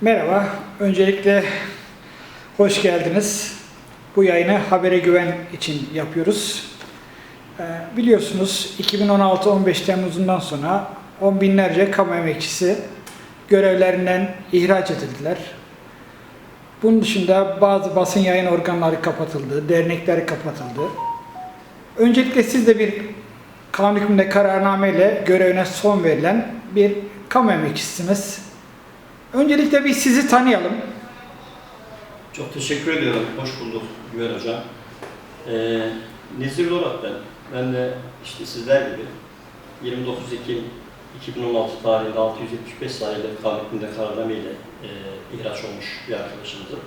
Merhaba, öncelikle hoş geldiniz. Bu yayını Habere Güven için yapıyoruz. Ee, biliyorsunuz 2016-15 Temmuz'undan sonra on binlerce kamu emekçisi görevlerinden ihraç edildiler. Bunun dışında bazı basın yayın organları kapatıldı, dernekler kapatıldı. Öncelikle siz de bir kanun hükmünde kararnameyle görevine son verilen bir kamu emekçisiniz. Öncelikle bir sizi tanıyalım. Çok teşekkür ediyorum. Hoş bulduk Güven Hocam. Ee, Nezir Dorat ben. Ben de işte sizler gibi 29 Ekim 2016 tarihinde 675 sayılı kanun hükmünde kararname ile e, ihraç olmuş bir arkadaşımızın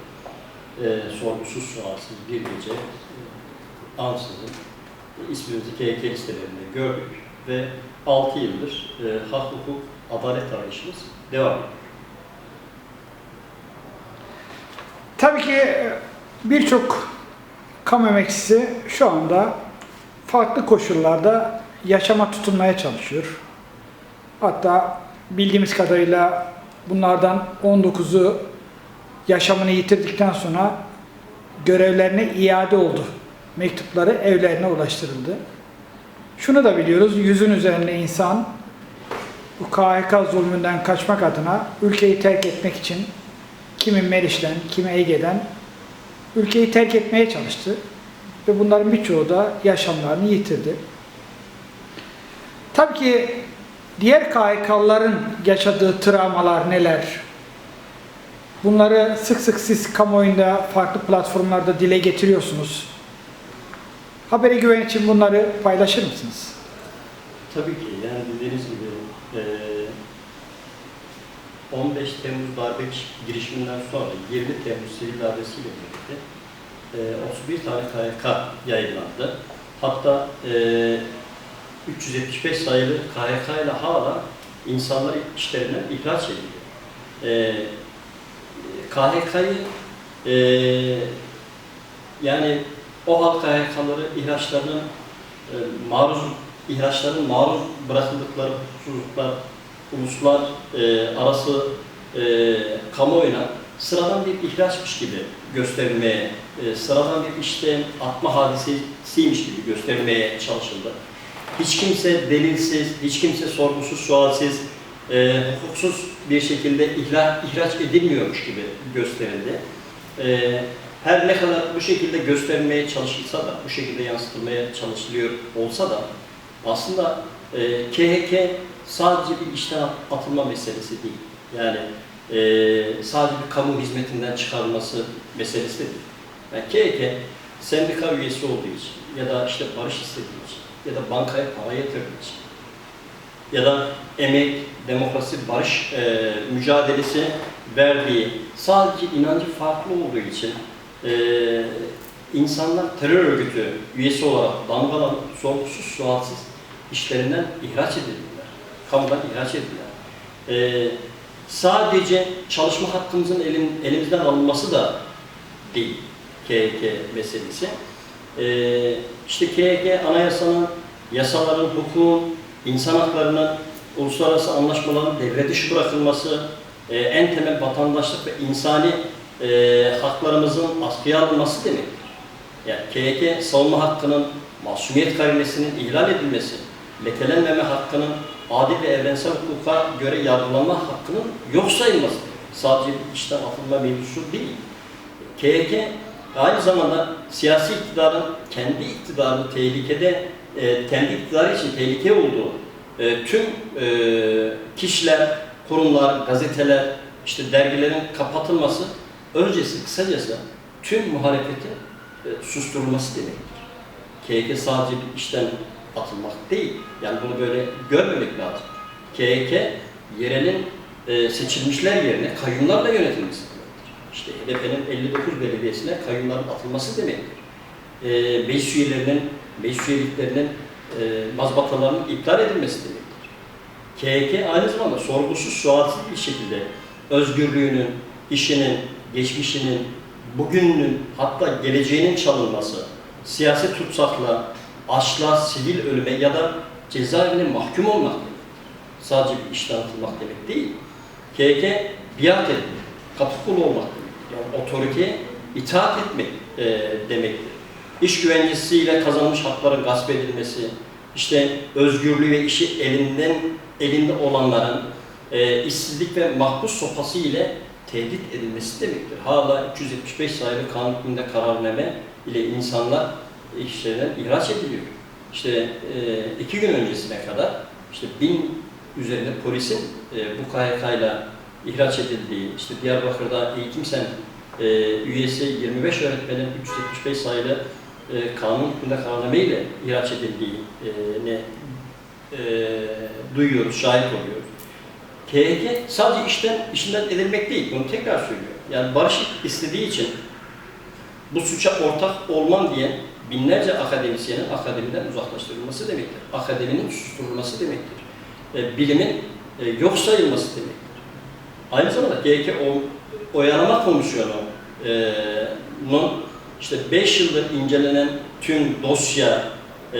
e, sorgusuz sualsiz bir gece e, ansızın e, ismimizi KK listelerinde gördük ve 6 yıldır e, hak, hukuk, adalet arayışımız devam ediyor. Tabii ki e, birçok kamu emekçisi şu anda farklı koşullarda yaşama tutunmaya çalışıyor. Hatta bildiğimiz kadarıyla bunlardan 19'u yaşamını yitirdikten sonra görevlerine iade oldu. Mektupları evlerine ulaştırıldı. Şunu da biliyoruz, yüzün üzerinde insan bu KHK zulmünden kaçmak adına ülkeyi terk etmek için kimi Meriç'ten, kimi Ege'den ülkeyi terk etmeye çalıştı. Ve bunların birçoğu da yaşamlarını yitirdi. Tabii ki diğer KHK'lıların yaşadığı travmalar neler? Bunları sık sık siz kamuoyunda farklı platformlarda dile getiriyorsunuz. Habere güven için bunları paylaşır mısınız? Tabii ki yani dediğiniz gibi eee, 15 Temmuz darbe girişiminden sonra 20 Temmuz sivil darbesiyle birlikte eee, 31 tane KHK yayınlandı. Hatta eee, 375 sayılı KHK ile hala insanlar işlerinden ihraç edildi. Eee KHK'yı eee yani o halk KHK'ları ihraçlarının e, maruz ihraçların maruz bırakıldıkları hususlar, uluslar e, arası e, kamuoyuna sıradan bir ihraçmış gibi gösterilmeye, e, sıradan bir işten atma hadisesiymiş gibi gösterilmeye çalışıldı. Hiç kimse delilsiz, hiç kimse sorgusuz, sualsiz, e, hukuksuz bir şekilde ihra, ihraç edilmiyormuş gibi gösterildi. E, her ne kadar bu şekilde göstermeye çalışılsa da, bu şekilde yansıtılmaya çalışılıyor olsa da aslında e, KHK sadece bir işten atılma meselesi değil. Yani e, sadece bir kamu hizmetinden çıkarılması meselesi de değil. Yani KHK sendika üyesi olduğu için ya da işte barış istediği için ya da bankaya para yatırdığı için ya da emek, demokrasi, barış e, mücadelesi verdiği sadece inancı farklı olduğu için e, insanlar terör örgütü üyesi olarak damgalanıp sorgusuz sualsiz işlerinden ihraç edildiler. Kamudan ihraç edildiler. E, sadece çalışma hakkımızın elin, elimizden alınması da değil KHK meselesi. E, işte KHK anayasanın, yasaların, hukukun, insan haklarının, uluslararası anlaşmaların devre dışı bırakılması, e, en temel vatandaşlık ve insani e, haklarımızın askıya alınması demektir. Yani KHK savunma hakkının masumiyet karinesinin ihlal edilmesi, lekelenmeme hakkının adil ve evrensel hukuka göre yargılanma hakkının yok sayılması. Sadece bir işten atılma mevzusu değil. KHK aynı zamanda siyasi iktidarın kendi iktidarını tehlikede, e, kendi iktidarı için tehlike olduğu e, tüm e, kişiler, kurumlar, gazeteler, işte dergilerin kapatılması öncesi kısacası tüm muhalefeti e, susturulması demektir. KHK sadece bir işten atılmak değil. Yani bunu böyle görmemek lazım. KHK yerelin e, seçilmişler yerine kayyumlarla yönetilmesi demektir. İşte HDP'nin 59 belediyesine kayyumların atılması demektir. E, meclis üyelerinin, meclis üyeliklerinin e, mazbatalarının iptal edilmesi demektir. KHK aynı zamanda sorgusuz, sualsiz bir şekilde özgürlüğünün, işinin, geçmişinin, bugününün hatta geleceğinin çalınması, siyasi tutsakla, açlığa, sivil ölüme ya da cezaevine mahkum olmak demek. Sadece bir işten atılmak demek değil. KHK biat etti. katı kulu olmak demektir. Yani otoriteye itaat etmek e, demektir. İş güvencesiyle kazanmış hakların gasp edilmesi, işte özgürlüğü ve işi elinden elinde olanların e, işsizlik ve mahpus sopası ile tehdit edilmesi demektir. Hala 375 sayılı kanun hükmünde kararname ile insanlar işlerinden ihraç ediliyor. İşte e, iki gün öncesine kadar işte bin üzerinde polisin e, bu KHK ile ihraç edildiği, işte Diyarbakır'da eğitim sen e, üyesi 25 öğretmenin 375 sayılı e, kanun hükmünde kararname ile ihraç edildiğini e, duyuyoruz, şahit oluyoruz. KHK sadece işten, işinden edilmek değil, bunu tekrar söylüyor. Yani barış istediği için bu suça ortak olmam diyen binlerce akademisyenin akademiden uzaklaştırılması demektir. Akademinin susturulması demektir. E, bilimin e, yok sayılması demektir. Aynı zamanda GK Oyalama Komisyonu'nun işte 5 yıldır incelenen tüm dosya e,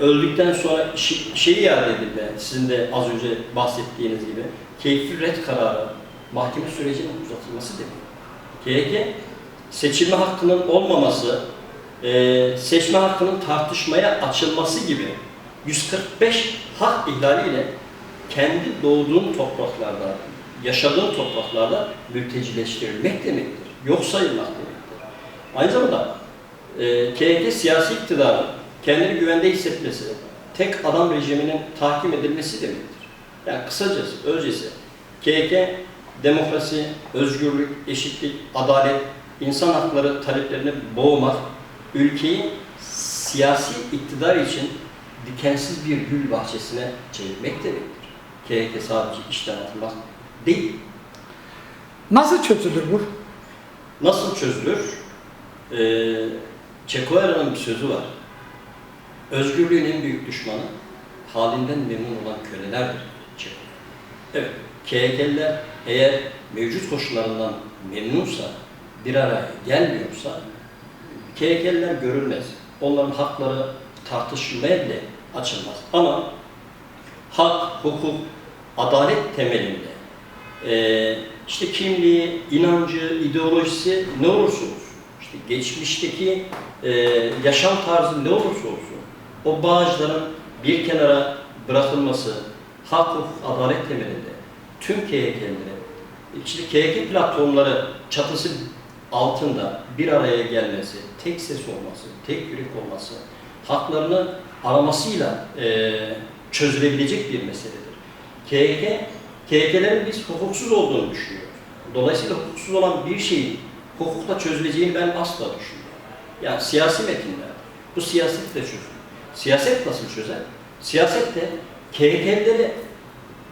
öldükten sonra şey iade edilme, sizin de az önce bahsettiğiniz gibi keyfi red kararı mahkeme sürecinin uzatılması demek. GK seçilme hakkının olmaması, e, seçme hakkının tartışmaya açılması gibi 145 hak ihlaliyle kendi doğduğun topraklarda, yaşadığın topraklarda mültecileştirilmek demektir. Yok sayılmak demektir. Aynı zamanda e, KHK siyasi iktidarın kendini güvende hissetmesi, tek adam rejiminin tahkim edilmesi demektir. Yani kısacası, özcesi, KHK demokrasi, özgürlük, eşitlik, adalet, insan hakları taleplerini boğmak, ülkeyi siyasi iktidar için dikensiz bir gül bahçesine çevirmek demektir. KHK sadece işten atılmak değil. Nasıl çözülür bu? Nasıl çözülür? Ee, Çekoera'nın bir sözü var. Özgürlüğün en büyük düşmanı halinden memnun olan kölelerdir. Çeko. Evet, KHK'liler eğer mevcut koşullarından memnunsa, bir araya gelmiyorsa KHK'liler görülmez. Onların hakları tartışılmaya bile açılmaz. Ama hak, hukuk, adalet temelinde e, işte kimliği, inancı, ideolojisi ne olursa olsun, işte geçmişteki e, yaşam tarzı ne olursa olsun, o bağışların bir kenara bırakılması, hak, hukuk, adalet temelinde tüm KHK'lere, işte KHK platformları çatısı altında bir araya gelmesi, tek ses olması, tek yürek olması, haklarını aramasıyla e, çözülebilecek bir meseledir. KHK, KHK'lerin biz hukuksuz olduğunu düşünüyoruz. Dolayısıyla hukuksuz olan bir şeyin hukukla çözüleceğini ben asla düşünmüyorum. Yani siyasi metinler, bu siyaset de çözülür. Siyaset nasıl çözer? Siyaset de KHK'leri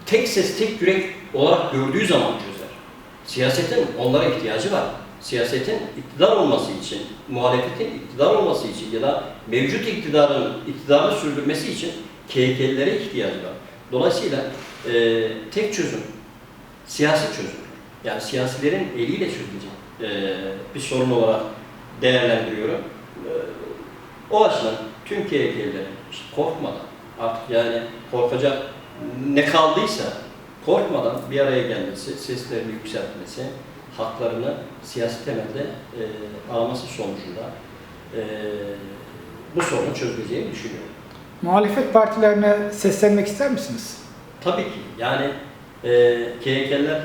tek ses, tek yürek olarak gördüğü zaman çözer. Siyasetin onlara ihtiyacı var. Siyasetin iktidar olması için, muhalefetin iktidar olması için ya da mevcut iktidarın iktidarını sürdürmesi için KHK'lilere ihtiyacı var. Dolayısıyla e, tek çözüm siyasi çözüm. Yani siyasilerin eliyle çözülecek e, bir sorun olarak değerlendiriyorum. E, o açıdan tüm KHK'lilerin işte korkmadan artık yani korkacak ne kaldıysa korkmadan bir araya gelmesi, seslerini yükseltmesi, haklarını siyasi temelde e, araması sonucunda e, bu sorunu çözüleceğini düşünüyorum. Muhalefet partilerine seslenmek ister misiniz? Tabii ki yani e, KHK'ler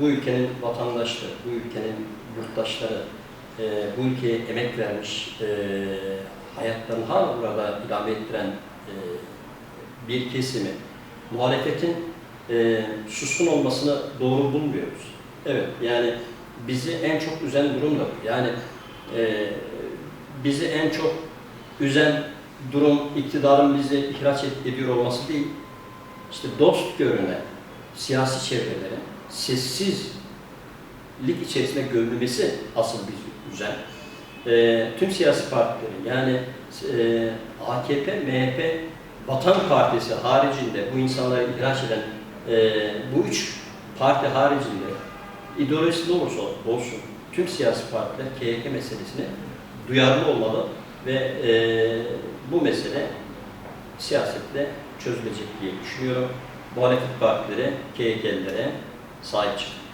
bu ülkenin vatandaşları, bu ülkenin yurttaşları, e, bu ülkeye emek vermiş, e, hayatlarını hala burada idame ettiren e, bir kesimi muhalefetin e, suskun olmasını doğru bulmuyoruz. Evet yani bizi en çok üzen durum da bu. Yani e, bizi en çok üzen durum iktidarın bizi ihraç ed- ediyor olması değil. İşte dost görünen siyasi çevrelerin sessizlik içerisine gömülmesi asıl bizi üzen. E, tüm siyasi partilerin yani e, AKP, MHP, Vatan Partisi haricinde bu insanları ihraç eden e, bu üç parti haricinde ideolojisi ne olursa olsun tüm siyasi partiler KHK meselesine duyarlı olmalı ve e, bu mesele siyasetle çözülecek diye düşünüyorum. Muhalefet partileri KHK'lilere sahip çıkın.